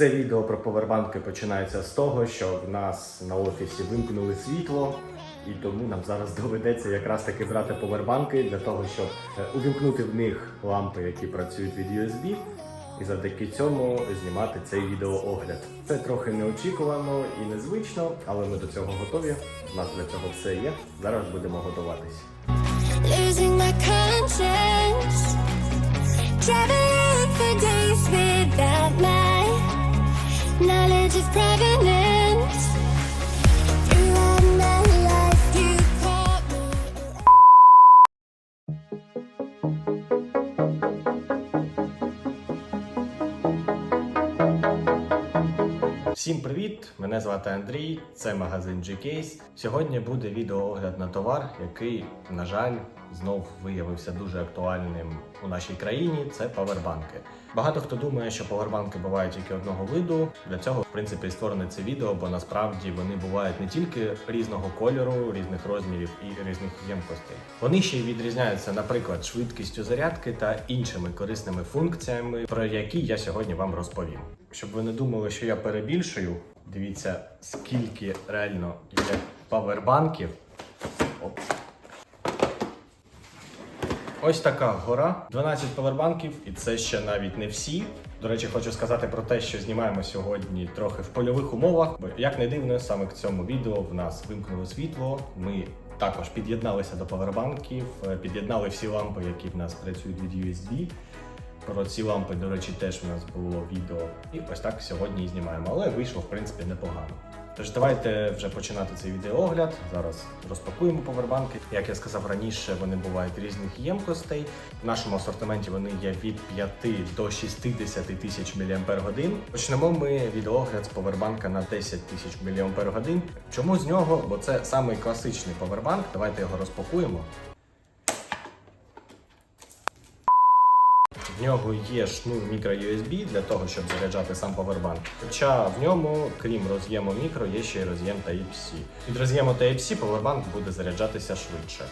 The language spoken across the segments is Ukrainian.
Це відео про повербанки починається з того, що в нас на офісі вимкнули світло, і тому нам зараз доведеться якраз таки брати повербанки для того, щоб е, увімкнути в них лампи, які працюють від USB, і завдяки цьому знімати цей відеоогляд. Це трохи неочікувано і незвично, але ми до цього готові. У нас для цього все є. Зараз будемо готуватись. Всім привіт! Мене звати Андрій. Це магазин G-Case. Сьогодні буде відеоогляд на товар, який, на жаль, знов виявився дуже актуальним у нашій країні. Це павербанки. Багато хто думає, що павербанки бувають тільки одного виду. Для цього, в принципі, створене це відео, бо насправді вони бувають не тільки різного кольору, різних розмірів і різних ємкостей. Вони ще й відрізняються, наприклад, швидкістю зарядки та іншими корисними функціями, про які я сьогодні вам розповім. Щоб ви не думали, що я перебільшую, дивіться, скільки реально є павербанків. Оп. Ось така гора, 12 павербанків, і це ще навіть не всі. До речі, хочу сказати про те, що знімаємо сьогодні трохи в польових умовах. Бо як не дивно, саме в цьому відео в нас вимкнуло світло. Ми також під'єдналися до павербанків, е, під'єднали всі лампи, які в нас працюють від USB. Про ці лампи, до речі, теж у нас було відео. І ось так сьогодні і знімаємо, але вийшло, в принципі, непогано. Тож давайте вже починати цей відеоогляд. Зараз розпакуємо повербанки. Як я сказав раніше, вони бувають різних ємкостей. В нашому асортименті вони є від 5 до 60 тисяч мАч. Почнемо ми відеоогляд з повербанка на 10 тисяч мАч. Чому з нього? Бо це самий класичний повербанк. Давайте його розпакуємо. В нього є шнур мікро-USB для того, щоб заряджати сам повербанк. Хоча в ньому, крім роз'єму мікро, є ще й роз'єм Type-C. Від роз'єму Type-C повербанк буде заряджатися швидше.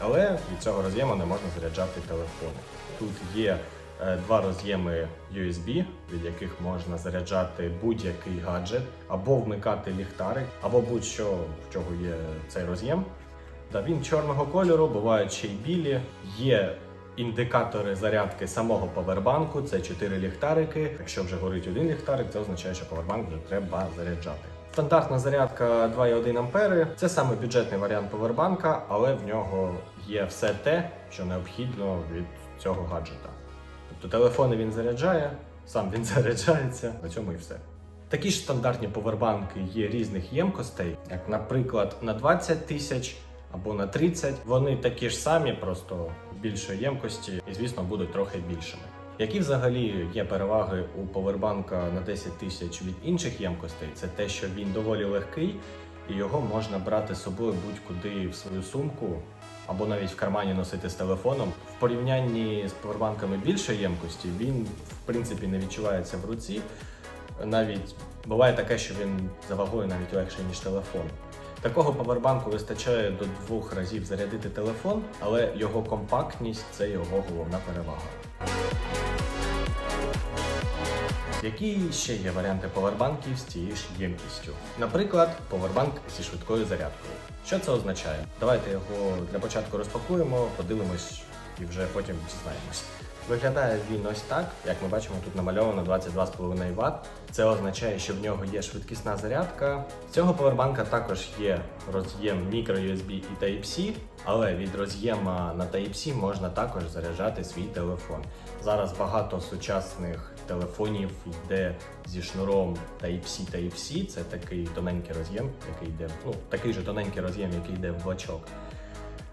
Але від цього роз'єму не можна заряджати телефони. Тут є е, два роз'єми USB, від яких можна заряджати будь-який гаджет, або вмикати ліхтарик, або будь-що, в чого є цей роз'єм. Та він чорного кольору, бувають ще й білі. Є індикатори зарядки самого павербанку. Це 4 ліхтарики. Якщо вже горить один ліхтарик, це означає, що павербанк вже треба заряджати. Стандартна зарядка 2,1 ампери. Це саме бюджетний варіант павербанка, але в нього є все те, що необхідно від цього гаджета. Тобто телефони він заряджає, сам він заряджається. На цьому і все. Такі ж стандартні повербанки є різних ємкостей, як, наприклад, на 20 тисяч або на 30. Вони такі ж самі, просто більшої ємкості, і звісно будуть трохи більшими. Які взагалі є переваги у повербанка на 10 тисяч від інших ємкостей? Це те, що він доволі легкий, і його можна брати з собою будь-куди в свою сумку, або навіть в кармані носити з телефоном. В порівнянні з повербанками більшої ємкості він в принципі не відчувається в руці. Навіть буває таке, що він за вагою навіть легший, ніж телефон. Такого павербанку вистачає до двох разів зарядити телефон, але його компактність це його головна перевага. Які ще є варіанти повербанків з цією ж ємкістю? Наприклад, повербанк зі швидкою зарядкою. Що це означає? Давайте його для початку розпакуємо, подивимось і вже потім дізнаємось. Виглядає він ось так, як ми бачимо, тут намальовано 22,5 Вт. Це означає, що в нього є швидкісна зарядка. З цього повербанка також є роз'єм microUSB і Type-C, але від роз'єма на Type-C можна також заряджати свій телефон. Зараз багато сучасних телефонів йде зі шнуром Type-C Type-C. Це такий тоненький роз'єм, який йде, ну такий же тоненький роз'єм, який йде в блочок.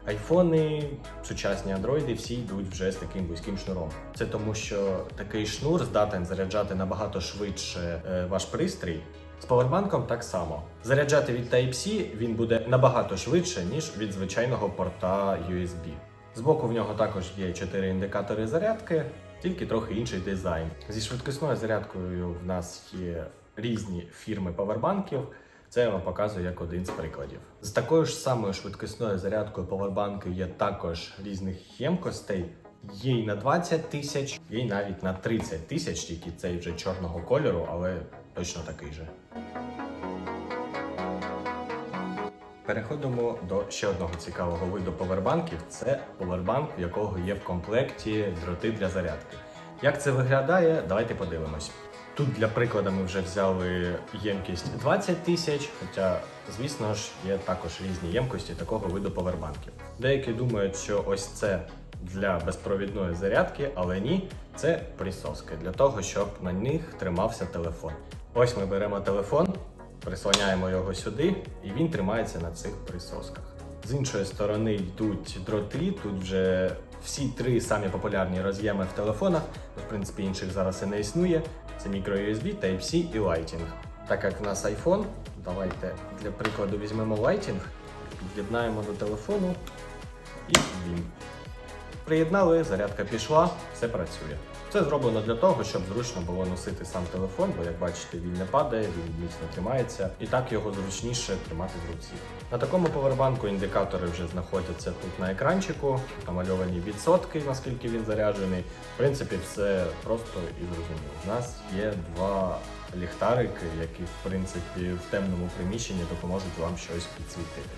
Айфони, сучасні андроїди всі йдуть вже з таким вузьким шнуром. Це тому, що такий шнур здатен заряджати набагато швидше е, ваш пристрій. З павербанком так само. Заряджати від Type-C він буде набагато швидше, ніж від звичайного порта USB. Збоку в нього також є 4 індикатори зарядки, тільки трохи інший дизайн. Зі швидкісною зарядкою в нас є різні фірми павербанків. Це я вам показую як один з прикладів. З такою ж самою швидкісною зарядкою повербанки є також різних ємкостей. Є й на 20 тисяч, є й навіть на 30 тисяч, тільки цей вже чорного кольору, але точно такий же. Переходимо до ще одного цікавого виду повербанків. Це повербанк, в якого є в комплекті дроти для зарядки. Як це виглядає? Давайте подивимось. Тут для прикладу ми вже взяли ємкість 20 тисяч, хоча, звісно ж, є також різні ємкості такого виду повербанків. Деякі думають, що ось це для безпровідної зарядки, але ні, це присоски для того, щоб на них тримався телефон. Ось ми беремо телефон, прислоняємо його сюди, і він тримається на цих присосках. З іншої сторони йдуть дроти. Тут вже всі три самі популярні роз'єми в телефонах. В принципі, інших зараз і не існує. Це microUSB, Type-C і Lighting. Так як в нас iPhone, давайте для прикладу візьмемо Lighting, під'єднаємо до телефону і він. Приєднали, зарядка пішла, все працює. Це зроблено для того, щоб зручно було носити сам телефон, бо як бачите, він не падає, він міцно тримається, і так його зручніше тримати в руці. На такому повербанку індикатори вже знаходяться тут на екранчику, намальовані відсотки, наскільки він заряджений. В принципі, все просто і зрозуміло. У нас є два ліхтарики, які в принципі в темному приміщенні допоможуть вам щось підсвітити.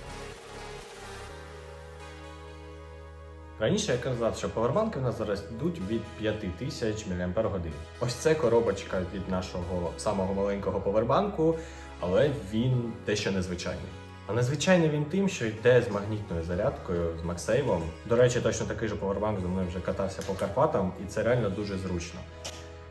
Раніше я казав, що повербанки в нас зараз йдуть від 5000 мАч. Ось це коробочка від нашого самого маленького повербанку, але він дещо незвичайний. А незвичайний він тим, що йде з магнітною зарядкою, з Максейвом. До речі, точно такий же повербанк за мною вже катався по Карпатам, і це реально дуже зручно.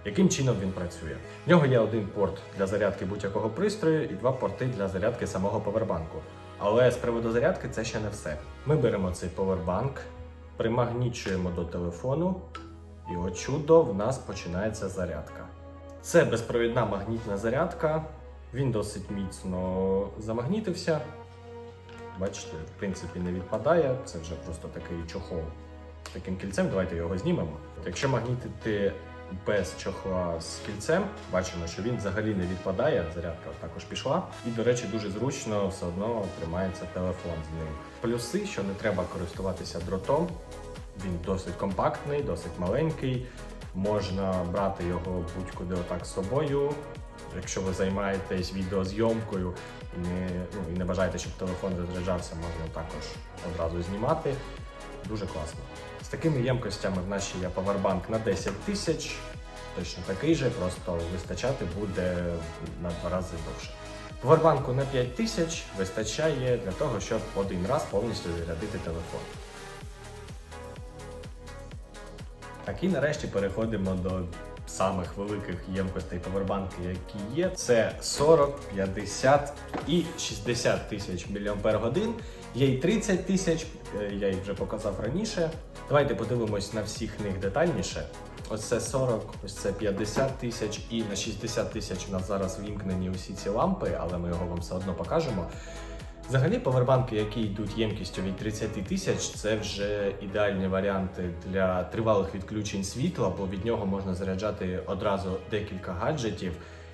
Яким чином він працює? В нього є один порт для зарядки будь-якого пристрою і два порти для зарядки самого повербанку. Але з приводу зарядки це ще не все. Ми беремо цей повербанк, примагнічуємо до телефону, і от чудо, в нас починається зарядка. Це безпровідна магнітна зарядка. Він досить міцно замагнітився. Бачите, в принципі, не відпадає. Це вже просто такий чохол таким кільцем. Давайте його знімемо. Якщо магнітити без чохла з кільцем, бачимо, що він взагалі не відпадає. Зарядка також пішла. І, до речі, дуже зручно все одно тримається телефон з ним. Плюси, що не треба користуватися дротом. Він досить компактний, досить маленький. Можна брати його будь-куди отак з собою. Якщо ви займаєтесь відеозйомкою не, ну, і не бажаєте, щоб телефон розряджався, можна також одразу знімати. Дуже класно. З такими ємкостями в ще є павербанк на 10 тисяч. Точно такий же, просто вистачати буде на два рази довше. Павербанку на 5 тисяч вистачає для того, щоб один раз повністю зарядити телефон. Так і нарешті переходимо до самих великих ємкостей павербанки, які є. Це 40, 50 і 60 тисяч мАч. Є й 30 тисяч, е, я їх вже показав раніше. Давайте подивимось на всіх них детальніше. Ось це 40, ось це 50 тисяч і на 60 тисяч у нас зараз вімкнені усі ці лампи, але ми його вам все одно покажемо. Взагалі, повербанки, які йдуть ємкістю від 30 тисяч, це вже ідеальні варіанти для тривалих відключень світла, бо від нього можна заряджати одразу декілька гаджетів,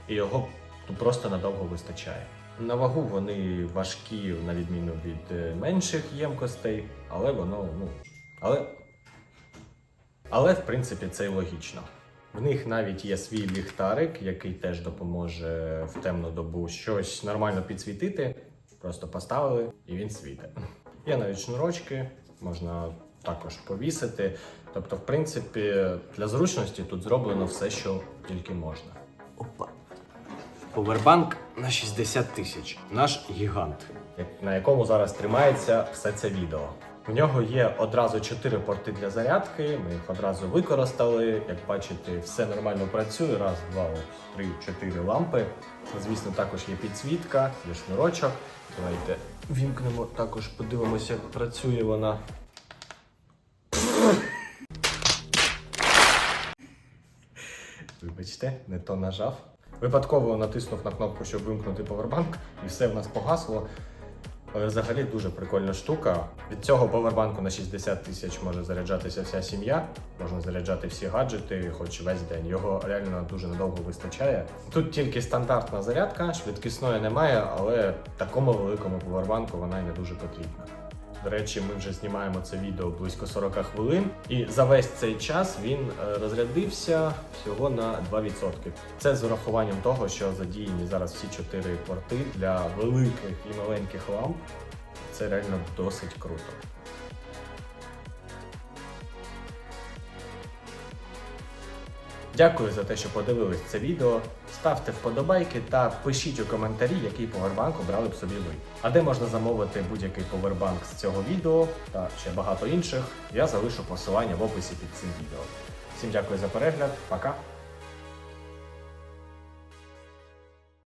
і його просто надовго вистачає. На вагу вони важкі, на відміну від е, менших ємкостей, але воно, ну. Але, але в принципі це й логічно. В них навіть є свій ліхтарик, який теж допоможе в темну добу щось нормально підсвітити. Просто поставили і він світить. Є навіть шнурочки, можна також повісити. Тобто, в принципі, для зручності тут зроблено все, що тільки можна. Опа. Повербанк на 60 тисяч. Наш гігант, на якому зараз тримається все це відео. В нього є одразу 4 порти для зарядки. Ми їх одразу використали. Як бачите, все нормально працює. Раз, два, три, чотири лампи. Звісно, також є підсвітка, є шнурочок. Давайте вімкнемо також, подивимося, як працює вона. Вибачте, не то нажав. Випадково натиснув на кнопку, щоб вимкнути повербанк, і все в нас погасло. Взагалі дуже прикольна штука. Від цього повербанку на 60 тисяч може заряджатися вся сім'я, можна заряджати всі гаджети, хоч весь день. Його реально дуже надовго вистачає. Тут тільки стандартна зарядка, швидкісної немає, але такому великому повербанку вона й не дуже потрібна. До речі, ми вже знімаємо це відео близько 40 хвилин, і за весь цей час він е, розрядився всього на 2%. Це з урахуванням того, що задіяні зараз всі чотири порти для великих і маленьких ламп. Це реально досить круто. Дякую за те, що подивились це відео. Ставте вподобайки та пишіть у коментарі, який повербанк обрали б собі ви. А де можна замовити будь-який повербанк з цього відео та ще багато інших, я залишу посилання в описі під цим відео. Всім дякую за перегляд, пока!